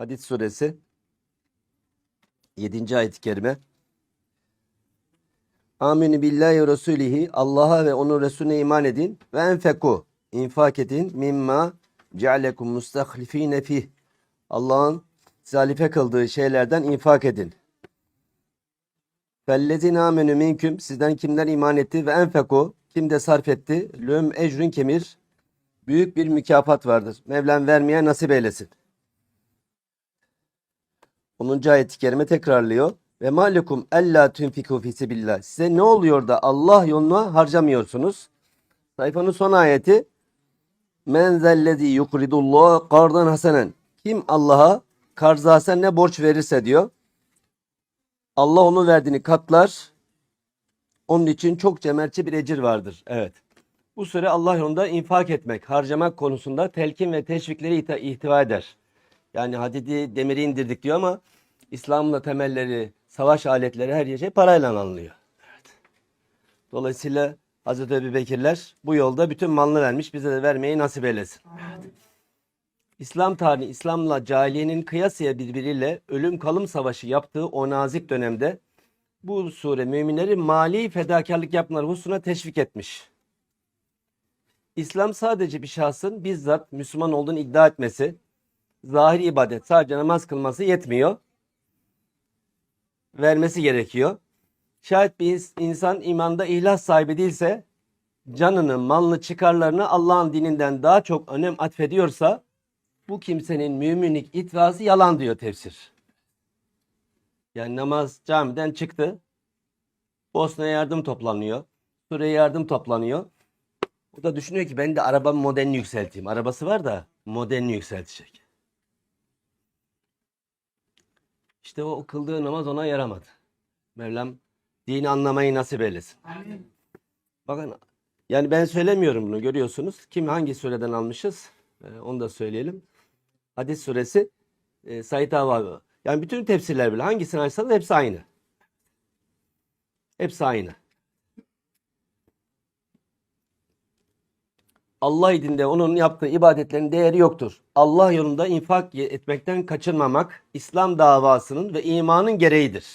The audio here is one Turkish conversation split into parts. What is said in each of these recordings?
Hadid suresi 7. ayet-i kerime. Aminü billahi resulihi Allah'a ve onun Resulüne iman edin ve enfeku infak edin mimma cealekum mustahlifine fih Allah'ın zalife kıldığı şeylerden infak edin. Fellezine amenü minküm sizden kimler iman etti ve enfeku kim de sarf etti lüm ecrün kemir büyük bir mükafat vardır. Mevlam vermeye nasip eylesin. 10. ayet-i kerime tekrarlıyor. Ve malekum ella tunfiku fi sebillah. Size ne oluyor da Allah yoluna harcamıyorsunuz? Sayfanın son ayeti Men zellezi yukridullah kardan hasenen. Kim Allah'a karz hasenle borç verirse diyor. Allah onun verdiğini katlar. Onun için çok cömertçe bir ecir vardır. Evet. Bu süre Allah yolunda infak etmek, harcamak konusunda telkin ve teşvikleri ihtiva eder. Yani hadidi demiri indirdik diyor ama İslam'la temelleri, savaş aletleri her şey parayla alınıyor. Evet. Dolayısıyla Hazreti Ebu Bekirler bu yolda bütün malını vermiş. Bize de vermeyi nasip eylesin. Evet. İslam tarihi, İslam'la cahiliyenin kıyasıya birbiriyle ölüm kalım savaşı yaptığı o nazik dönemde bu sure müminleri mali fedakarlık yapmaları hususuna teşvik etmiş. İslam sadece bir şahsın bizzat Müslüman olduğunu iddia etmesi, zahiri ibadet sadece namaz kılması yetmiyor. Vermesi gerekiyor. Şayet bir ins- insan imanda ihlas sahibi değilse, canını, malını, çıkarlarını Allah'ın dininden daha çok önem atfediyorsa, bu kimsenin müminlik itfası yalan diyor tefsir. Yani namaz camiden çıktı. Bosna'ya yardım toplanıyor. Suriye'ye yardım toplanıyor. O da düşünüyor ki ben de arabamın modelini yükselteyim. Arabası var da modelini yükseltecek. İşte o kıldığı namaz ona yaramadı. Mevlam dini anlamayı nasip eylesin. Bakın yani ben söylemiyorum bunu görüyorsunuz. Kim hangi sureden almışız? Ee, onu da söyleyelim. Hadis suresi e, Said Hava. Yani bütün tefsirler bile hangisini açsanız hepsi aynı. Hepsi aynı. Allah idinde onun yaptığı ibadetlerin değeri yoktur. Allah yolunda infak etmekten kaçınmamak İslam davasının ve imanın gereğidir.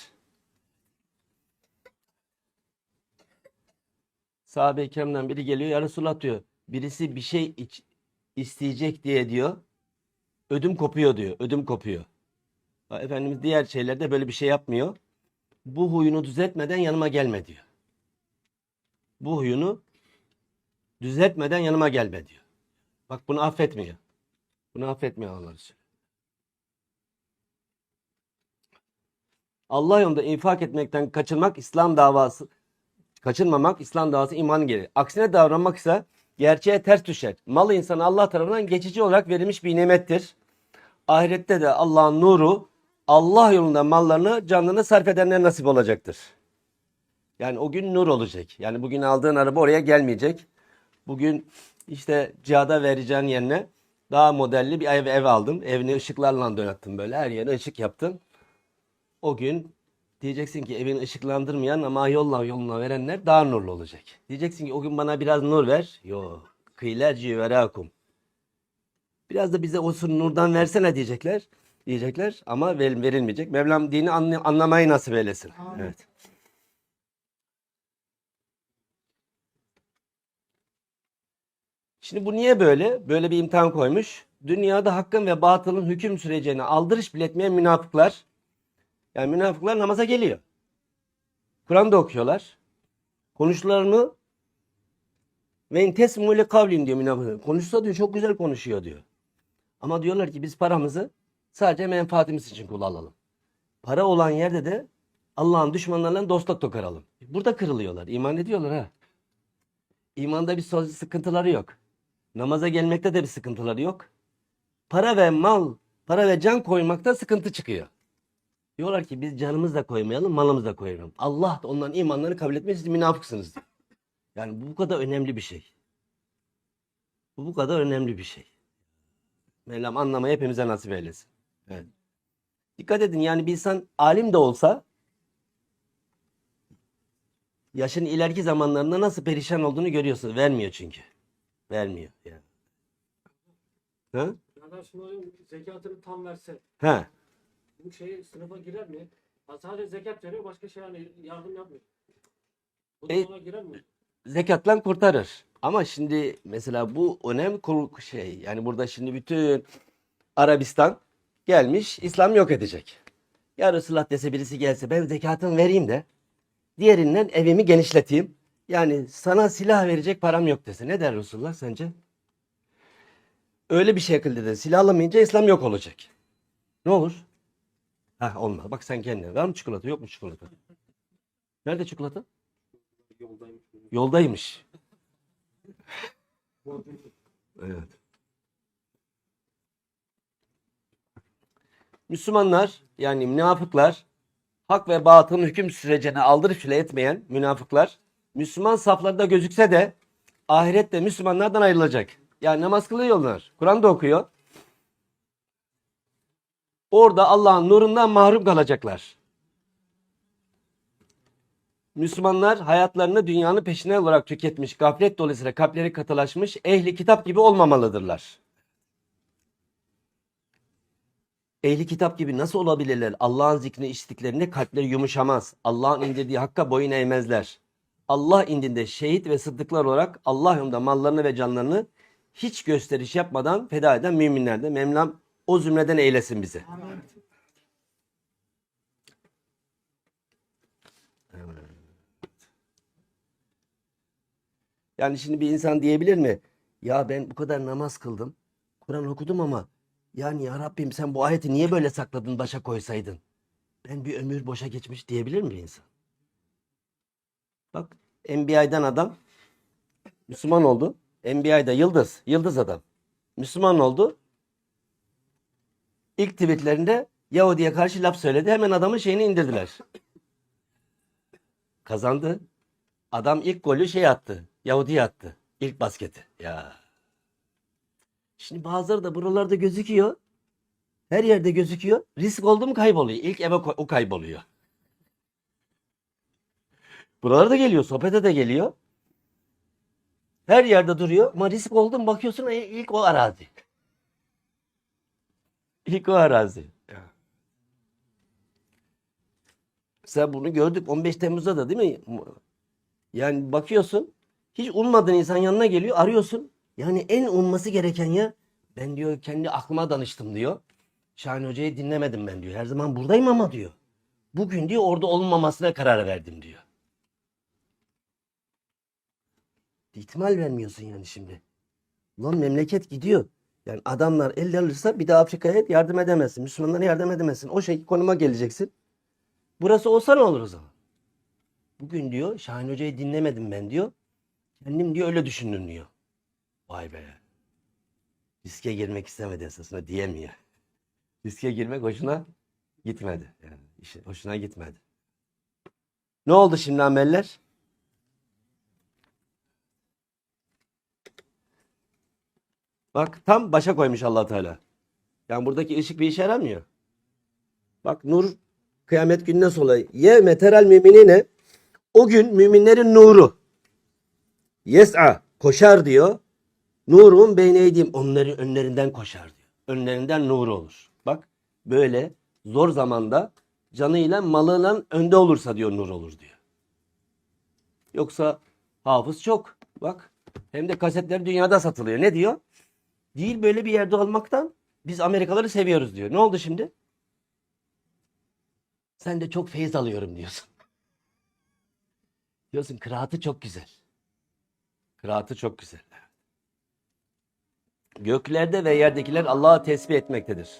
Sahabe-i kiramdan biri geliyor ya Resulullah diyor. Birisi bir şey iç- isteyecek diye diyor. Ödüm kopuyor diyor. Ödüm kopuyor. Efendimiz diğer şeylerde böyle bir şey yapmıyor. Bu huyunu düzeltmeden yanıma gelme diyor. Bu huyunu düzeltmeden yanıma gelme diyor. Bak bunu affetmiyor. Bunu affetmiyor Allah Resulü. Allah yolunda infak etmekten kaçınmak İslam davası kaçınmamak İslam davası iman gereği. Aksine davranmak ise gerçeğe ters düşer. Mal insanı Allah tarafından geçici olarak verilmiş bir nimettir. Ahirette de Allah'ın nuru Allah yolunda mallarını, canını sarf edenlere nasip olacaktır. Yani o gün nur olacak. Yani bugün aldığın araba oraya gelmeyecek. Bugün işte cihada vereceğin yerine daha modelli bir ev, ev aldım. Evini ışıklarla donattım böyle. Her yere ışık yaptım. O gün diyeceksin ki evini ışıklandırmayan ama yolla yoluna verenler daha nurlu olacak. Diyeceksin ki o gün bana biraz nur ver. Yok. Kıylerci verakum. Biraz da bize o sır nurdan versene diyecekler. Diyecekler ama ver- verilmeyecek. Mevlam dini anlamayı nasip eylesin. Evet. Şimdi bu niye böyle? Böyle bir imtihan koymuş. Dünyada hakkın ve batılın hüküm süreceğini aldırış biletmeyen münafıklar. Yani münafıklar namaza geliyor. Kur'an'da okuyorlar. Konuşmalarını ve intesmu ile diyor münafıklar. Konuşsa diyor çok güzel konuşuyor diyor. Ama diyorlar ki biz paramızı sadece menfaatimiz için kullanalım. Para olan yerde de Allah'ın düşmanlarıyla dostluk kokaralım. Burada kırılıyorlar. İman ediyorlar ha. İmanda bir sıkıntıları yok. Namaza gelmekte de bir sıkıntıları yok. Para ve mal, para ve can koymakta sıkıntı çıkıyor. Diyorlar ki biz canımızı da koymayalım, malımızı da koymayalım. Allah da onların imanlarını kabul etmez, siz münafıksınız. Yani bu kadar önemli bir şey. Bu bu kadar önemli bir şey. Mevlam anlamayı hepimize nasip eylesin. Evet. Dikkat edin yani bir insan alim de olsa yaşın ileriki zamanlarında nasıl perişan olduğunu görüyorsun. Vermiyor çünkü. Vermiyor yani. Ha? arkadaşların zekatını tam verse He. bu şey sınıfa girer mi? Ha, sadece zekat veriyor başka şey yani yardım yapmıyor. Bu da E- ona girer mi? zekatla kurtarır. Ama şimdi mesela bu önem kul şey yani burada şimdi bütün Arabistan gelmiş İslam yok edecek. Ya Resulullah dese birisi gelse ben zekatımı vereyim de diğerinden evimi genişleteyim. Yani sana silah verecek param yok dese ne der Resulullah sence? Öyle bir şekilde de silah alamayınca İslam yok olacak. Ne olur? Ha olmaz. Bak sen kendine. Var mı çikolata? Yok mu çikolata? Nerede çikolata? Yoldayım. Yoldaymış. Evet. Müslümanlar yani münafıklar hak ve batılın hüküm sürecine aldırış bile etmeyen münafıklar Müslüman saflarında gözükse de ahirette Müslümanlardan ayrılacak. Yani namaz kılıyorlar. Kur'an da okuyor. Orada Allah'ın nurundan mahrum kalacaklar. Müslümanlar hayatlarını dünyanın peşine olarak tüketmiş, gaflet dolayısıyla kalpleri katılaşmış, ehli kitap gibi olmamalıdırlar. Ehli kitap gibi nasıl olabilirler? Allah'ın zikrini içtiklerinde kalpleri yumuşamaz. Allah'ın indirdiği hakka boyun eğmezler. Allah indinde şehit ve sıddıklar olarak Allah yolunda mallarını ve canlarını hiç gösteriş yapmadan feda eden müminlerden Mevlam o zümreden eylesin bizi. Yani şimdi bir insan diyebilir mi? Ya ben bu kadar namaz kıldım, Kur'an okudum ama yani ya Rabbim sen bu ayeti niye böyle sakladın başa koysaydın? Ben bir ömür boşa geçmiş diyebilir mi insan? Bak NBA'den adam Müslüman oldu. NBA'da yıldız, yıldız adam. Müslüman oldu. İlk tweetlerinde Yahudi'ye karşı laf söyledi. Hemen adamın şeyini indirdiler. Kazandı. Adam ilk golü şey attı. Yahudi attı. İlk basketi. Ya. Şimdi bazıları da buralarda gözüküyor. Her yerde gözüküyor. Risk oldu mu kayboluyor. İlk eve o kayboluyor. Buralara da geliyor. Sohbete de geliyor. Her yerde duruyor. Ama risk oldu mu bakıyorsun e, ilk o arazi. İlk o arazi. Mesela bunu gördük 15 Temmuz'da da değil mi? Yani bakıyorsun hiç ummadığın insan yanına geliyor arıyorsun. Yani en umması gereken ya ben diyor kendi aklıma danıştım diyor. Şahin Hoca'yı dinlemedim ben diyor. Her zaman buradayım ama diyor. Bugün diyor orada olmamasına karar verdim diyor. İhtimal vermiyorsun yani şimdi. Ulan memleket gidiyor. Yani adamlar el alırsa bir de Afrika'ya yardım edemezsin. Müslümanlara yardım edemezsin. O şey konuma geleceksin. Burası olsa ne olur o zaman? Bugün diyor Şahin Hoca'yı dinlemedim ben diyor. Kendim diyor öyle düşündüm diyor. Vay be. Riske girmek istemedi esasında diyemiyor. Riske girmek hoşuna gitmedi. Yani işi hoşuna gitmedi. Ne oldu şimdi ameller? Bak tam başa koymuş allah Teala. Yani buradaki ışık bir işe yaramıyor. Bak nur kıyamet gününden sonra ye meteral müminine o gün müminlerin nuru yes'a koşar diyor. Nurun beyneydim onların önlerinden koşar diyor. Önlerinden nur olur. Bak böyle zor zamanda canıyla malıyla önde olursa diyor nur olur diyor. Yoksa hafız çok. Bak hem de kasetler dünyada satılıyor. Ne diyor? Değil böyle bir yerde olmaktan biz Amerikalıları seviyoruz diyor. Ne oldu şimdi? Sen de çok feyiz alıyorum diyorsun. Diyorsun kıraatı çok güzel. Kıraatı çok güzel. Göklerde ve yerdekiler Allah'ı tesbih etmektedir.